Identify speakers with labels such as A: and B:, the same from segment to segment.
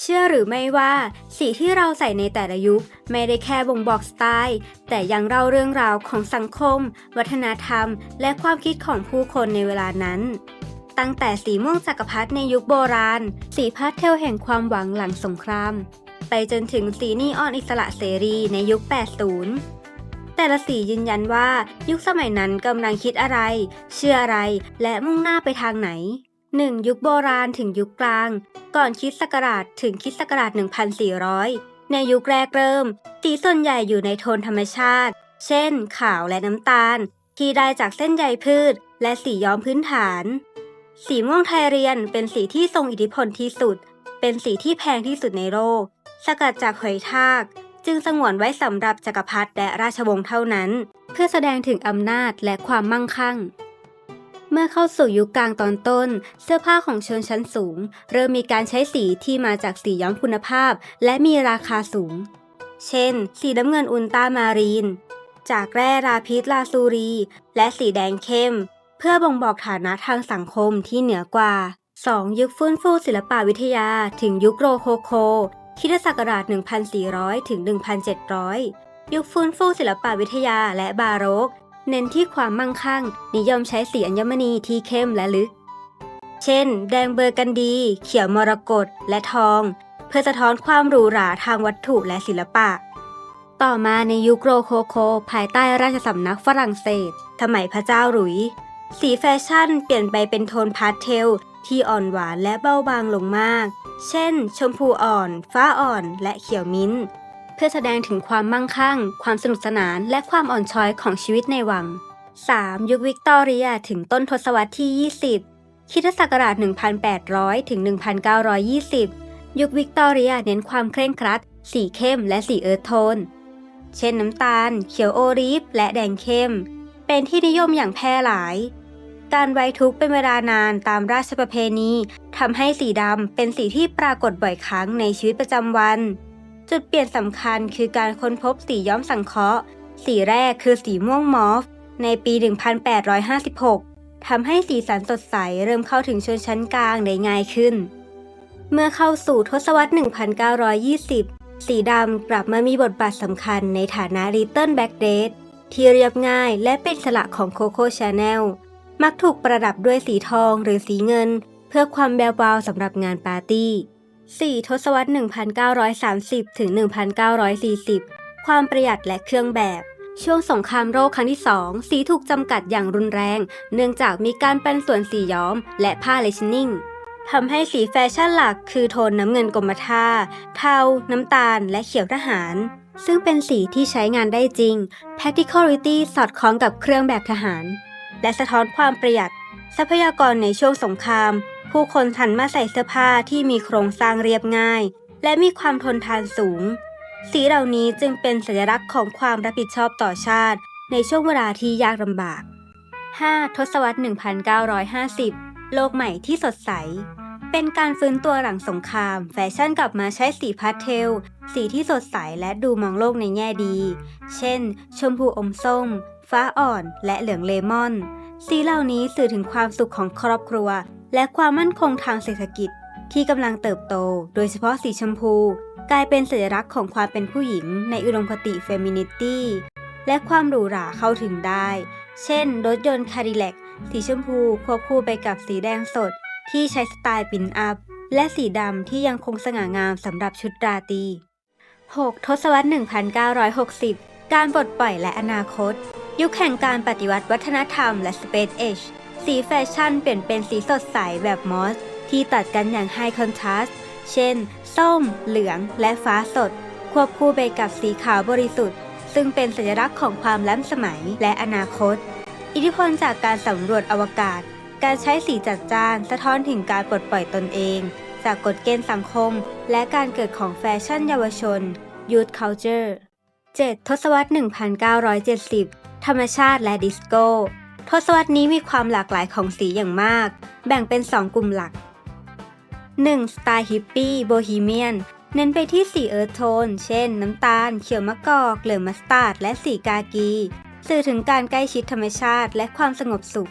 A: เชื่อหรือไม่ว่าสีที่เราใส่ในแต่ละยุคไม่ได้แค่บ่งบอกสไตล์ แต่ยังเล่าเรื่องราวของสังคม วัฒนธรรม และความคิดของผู้คนในเวลานั้น ตั้งแต่สีม่วงจักรพรรดิในยุคโบราณ สีพาสเทลแห่งความหวังหลังสงคราม ไปจนถึงสีนีออนอิสระเสรีในยุค 80 แต่ละสียืนยันว่ายุคสมัยนั้นกำลังคิดอะไร เชื่ออะไรและมุ่งหน้าไปทางไหน 1. ยุคโบราณถึงยุคกลาง ก่อนคริดศักราชถึงคริดศักราช 1400 ในยุคแรกเริ่ม สีส่วนใหญ่อยู่ในโทนธรรมชาติ เช่น ขาวและน้ำตาล ที่ได้จากเส้นใยพืช และสีย้อมพื้นฐาน สีม่วงไทยเรียนเป็นสีที่ทรงอิทธิพลที่สุด เป็นสีที่แพงที่สุดในโลก สกัดจากหอยทาก จึงสงวนไว้สำหรับจักรพรรดิและราชวงศ์เท่านั้น เพื่อแสดงถึงอำนาจและความมั่งคั่ง เมื่อเข้าสู่ยุคกลางตอนต้น เสื้อผ้าของชนชั้นสูง เริ่มมีการใช้สีที่มาจากสีย้อมคุณภาพ และมีราคาสูง เช่น สีน้ำเงินอุลตรามารีน จากแร่ราพิษลาซูรี และสีแดงเข้ม เพื่อบ่งบอกฐานะทางสังคมที่เหนือกว่า 2. ยุคฟื้นฟูศิลปวิทยา ถึงยุคโรโคโคคิศักราช 1400 ถึง 1700 ยุคฟื้นฟูศิลปวิทยาและบาโรก เน้นที่ความมั่งคั่ง นิยมใช้สีอัญมณีที่เข้มและลึก เช่น แดงเบอร์กันดี เขียวมรกตและทอง เพื่อสะท้อนความหรูหราทางวัตถุและศิลปะ ต่อมาในยุคโรโคโค ภายใต้ราชสำนักฝรั่งเศสสมัยพระเจ้าหลุย สีแฟชั่นเปลี่ยนไปเป็นโทนพาสเทลที่อ่อนหวานและเบาบางลงมาก เช่น ชมพูอ่อน ฟ้าอ่อน และเขียวมิ้นท์ เพื่อแสดงถึงความมั่งคั่ง ความสนุกสนาน และความอ่อนช้อยของชีวิตในวัง 3. ยุควิกตอเรียถึงต้นทศวรรษที่ 20คริสตศักราช 1800 ถึง 1920 ยุควิกตอเรียเน้นความเคร่งครัด สีเข้มและสีเอิร์ธโทน เช่นน้ำตาล เขียวโอลีฟ และแดงเข้ม เป็นที่นิยมอย่างแพร่หลาย การไว้ทุกข์เป็นเวลานานตามราชประเพณีทำให้สีดำเป็นสีที่ปรากฏบ่อยครั้งในชีวิตประจำวัน จุดเปลี่ยนสำคัญคือการค้นพบสีย้อมสังเคราะห์ สีแรกคือสีม่วงมอฟ ในปี 1856 ทำให้สีสันสดใสเริ่มเข้าถึงชนชั้นกลางได้ง่ายขึ้น เมื่อเข้าสู่ทศวรรษ 1920 สีดำกลับมามีบทบาทสำคัญในฐานะ Little Black Dress ที่เรียบง่ายและเป็นสระของโคโค่ชาแนลมักถูกประดับด้วยสีทองหรือสีเงิน เพื่อความแบววาวสำหรับงานปาร์ตี้ 4. ทศวรรษ 1930 ถึง 1940 ความประหยัดและเครื่องแบบ ช่วงสงครามโลกครั้งที่2สีถูกจำกัดอย่างรุนแรง เนื่องจากมีการเป็นส่วนสีย้อม และผ้าเลชนิ่งทำให้สีแฟชั่นหลักคือโทนน้ำเงินกรมท่า เทา น้ำตาล และเขียวทหาร ซึ่งเป็นสีที่ใช้งานได้จริง practicality สอดคล้องกับเครื่องแบบทหาร และสะท้อนความประหยัด ทรัพยากรในช่วงสงคราม ผู้คนหันมาใส่เสื้อผ้าที่มีโครงสร้างเรียบง่าย และมีความทนทานสูง สีเหล่านี้จึงเป็นสัญลักษณ์ของความรับผิดชอบต่อชาติ ในช่วงเวลาที่ยากลำบาก 5. ทศวรรษ 1950 โลกใหม่ที่สดใส เป็นการฟื้นตัวหลังสงคราม แฟชั่นกลับมาใช้สีพาสเทล สีที่สดใสและดูมองโลกในแง่ดี เช่น ชมพูอมส้ม ฟ้าอ่อน และเหลืองเลมอน สีเหล่านี้สื่อถึงความสุขของครอบครัว และความมั่นคงทางเศรษฐกิจที่กำลังเติบโต โดยเฉพาะสีชมพู กลายเป็นสัญลักษณ์ของความเป็นผู้หญิงในอุดมคติเฟมินิตี้และความหรูหราเข้าถึงได้ เช่น รถยนต์คาดิแลกสีชมพูควบคู่ไปกับสีแดงสด ที่ใช้สไตล์ปินอัพ และสีดำที่ยังคงสง่างามสำหรับชุดราตรี 6. ทศวรรษ 1960 การปลดปล่อยและอนาคต ยุคแห่งการปฏิวัติวัฒนธรรมและ Space Age สีแฟชั่นเปลี่ยนเป็นสีสดใสแบบมอส ที่ตัดกันอย่างไฮคอนทราสต์เช่น ส้ม เหลือง และฟ้าสด ควบคู่ไปกับสีขาวบริสุทธิ์ ซึ่งเป็นสัญลักษณ์ของความล้ำสมัยและอนาคต อิทธิพลจากการสำรวจอวกาศ การใช้สีจัดจ้านสะท้อนถึงการปลดปล่อยตนเอง จากกฎเกณฑ์สังคม และการเกิดของแฟชั่นเยาวชน Youth Culture 7. ทศวรรษ 1970 ธรรมชาติและดิสโก้ ทศวรรษนี้มีความหลากหลายของสีอย่างมาก แบ่งเป็น 2 กลุ่มหลัก 1. สไตล์ฮิปปี้โบฮีเมียน เน้นไปที่สีเอิร์ธโทน เช่น น้ำตาล เขียวมะกอก เหลืองมัสตาร์ด และสีกากี สื่อถึงการใกล้ชิดธรรมชาติและความสงบสุข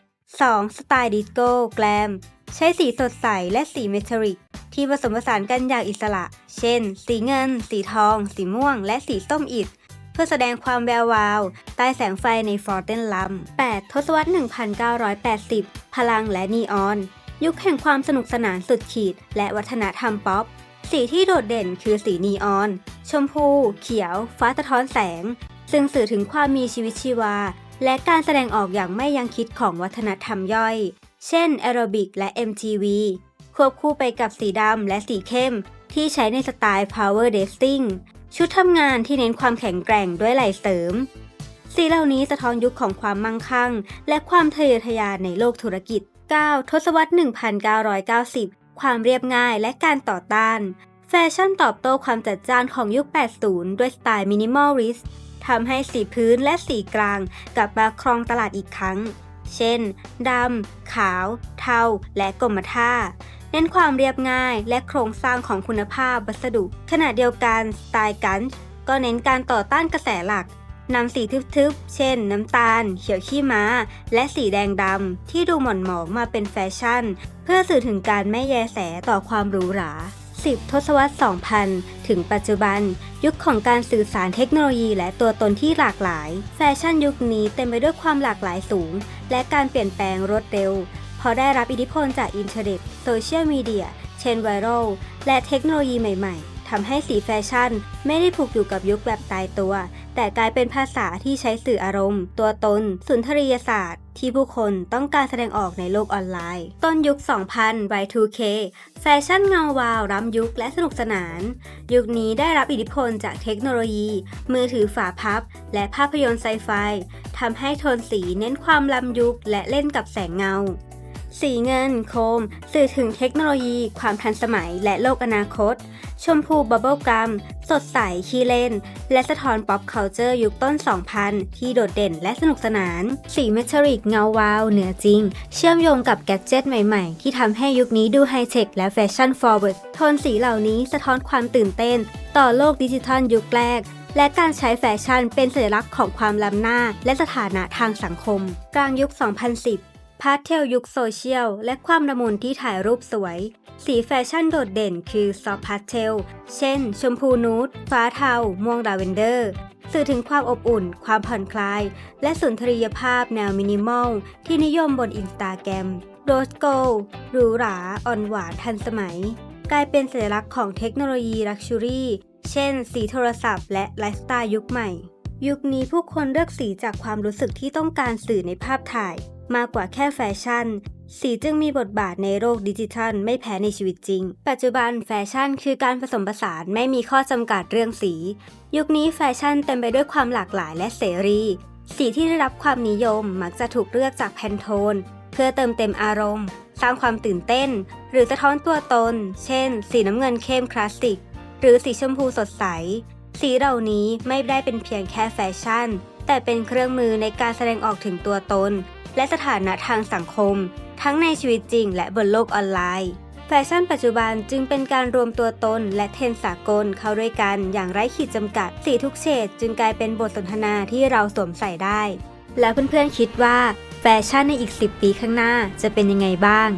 A: 2. สไตล์ดิสโก้แกลม ใช้สีสดใสและสีเมทัลลิก ที่ผสมผสานกันอย่างอิสระ เช่น สีเงิน สีทอง สีม่วง และสีส้มอิฐ เพื่อแสดงความแวววาว ใต้แสงไฟในฟอร์เทนลัม 8. ทศวรรษ 1980 พลังและนีออน ยุคแห่งความสนุกสนานสุดขีด และวัฒนธรรมป๊อป สีที่โดดเด่นคือสีนีออน ชมพู เขียว ฟ้าสะท้อนแสง ซึ่งสื่อถึงความมีชีวิตชีวา และการแสดงออกอย่างไม่ยังคิดของวัฒนธรรมย่อย เช่นแอโรบิกและ MTV ควบคู่ไปกับสีดำและสีเข้มที่ใช้ในสไตล์ Power Dressing ชุดทำงานที่เน้นความแข็งแกร่งด้วยไหล่เสริม สีเหล่านี้สะท้อนยุคของความมั่งคั่ง และความทะเยอทะยานในโลกธุรกิจ 9. ทศวรรษ 1990 ความเรียบง่ายและการต่อต้าน แฟชั่นตอบโต้ความจัดจ้านของยุค 80 ด้วยสไตล์มินิมอลริสทำให้สีพื้นและสีกลางกลับมาครองตลาดอีกครั้ง เช่น ดำ ขาว เทา และกรมท่า เน้นความเรียบง่ายและโครงสร้างของคุณภาพวัสดุ ขณะเดียวกันสไตล์กันก็เน้นการต่อต้านกระแสหลักนำสีทึบๆ เช่น น้ำตาล เขียวขี้ม้า และสีแดงดำที่ดูหม่อนหมองมาเป็นแฟชั่น เพื่อสื่อถึงการไม่แยแสต่อความหรูหรา 10 ทศวรรษ 2000 ถึงปัจจุบัน ยุคของการสื่อสารเทคโนโลยีและตัวตนที่หลากหลาย แฟชั่นยุคนี้เต็มไปด้วยความหลากหลายสูง และการเปลี่ยนแปลงรวดเร็ว ราะได้รับอิทธิพลจากอินเทอร์เน็ตโซเชียลมีเดียเช่นไวรัลและเทคโนโลยีใหม่ ๆทำให้สีแฟชั่น ไม่ได้ผูกอยู่กับยุคแบบตายตัว แต่กลายเป็นภาษาที่ใช้สื่ออารมณ์ ตัวตน สุนทรียศาสตร์ ที่ผู้คนต้องการแสดงออกในโลกออนไลน์ ต้นยุค 2000 Y2K แฟชั่นเงาวาวล้ำยุคและสนุกสนาน ยุคนี้ได้รับอิทธิพลจากเทคโนโลยี มือถือฝาพับ และภาพยนตร์ไซไฟทำให้โทนสีเน้นความล้ำยุคและเล่นกับแสงเงา สีเงินโคม สื่อถึงเทคโนโลยี ความทันสมัยและโลกอนาคต ชมพูบับเบิลกัมสดใสขี้เล่น และสะท้อนป๊อปเคานเจอร์ยุคต้น 2000 ที่โดดเด่นและสนุกสนาน สีเมทัลลิกเงาวาวเหนือจริง เชื่อมโยงกับแกดเจิตใหม่ๆ ที่ทำให้ยุคนี้ดูไฮเทคและแฟชั่นฟอร์เวิร์ดโทนสีเหล่านี้สะท้อนความตื่นเต้น ต่อโลกดิจิทัลยุคแรกและการใช้แฟชั่นเป็นสัญลักษณ์ของความล้ำหน้า และสถานะทางสังคม กลางยุค 2010 พาสเทลยุคโซเชียล และความละมุนที่ถ่ายรูปสวย สีแฟชั่นโดดเด่นคือซอฟพาสเทล เช่น ชมพูนูดฟ้าเทา ม่วงลาเวนเดอร์ สื่อถึงความอบอุ่น ความผ่อนคลาย และสุนทรียภาพแนวมินิมอล ที่นิยมบนอินสตาแกรมโรสโกลหรูหรา อ่อนหวานทันสมัย กลายเป็นสัญลักษณ์ของเทคโนโลยีลักชูรี่ เช่น สีโทรศัพท์และไลฟ์สไตล์ยุคใหม่ ยุคนี้ผู้คนเลือกสีจากความรู้สึกที่ต้องการสื่อในภาพถ่าย มากกว่าแค่แฟชั่น สีจึงมีบทบาทในโลกดิจิทัล ไม่แพ้ในชีวิตจริง ปัจจุบันแฟชั่นคือการผสมผสานไม่มีข้อจำกัดเรื่องสี ยุคนี้แฟชั่นเต็มไปด้วยความหลากหลายและเสรี สีที่ได้รับความนิยมมักจะถูกเลือกจากแพนโทน เพื่อเติมเต็มอารมณ์ สร้างความตื่นเต้น หรือสะท้อนตัวตน เช่น สีน้ำเงินเข้มคลาสสิก หรือสีชมพูสดใส สีเหล่านี้ไม่ได้เป็นเพียงแค่แฟชั่น แต่เป็นเครื่องมือในการแสดงออกถึงตัวตน และสถานะทางสังคม ทั้งในชีวิตจริงและบนโลกออนไลน์ แฟชั่นปัจจุบันจึงเป็นการรวมตัวตนและเทรนสากลเข้าด้วยกันอย่างไร้ขีดจำกัด สีทุกเฉดจึงกลายเป็นบทสนทนาที่เราสวมใส่ได้ แล้วเพื่อนๆคิดว่าแฟชั่นในอีก 10 ปีข้างหน้าจะเป็นยังไงบ้าง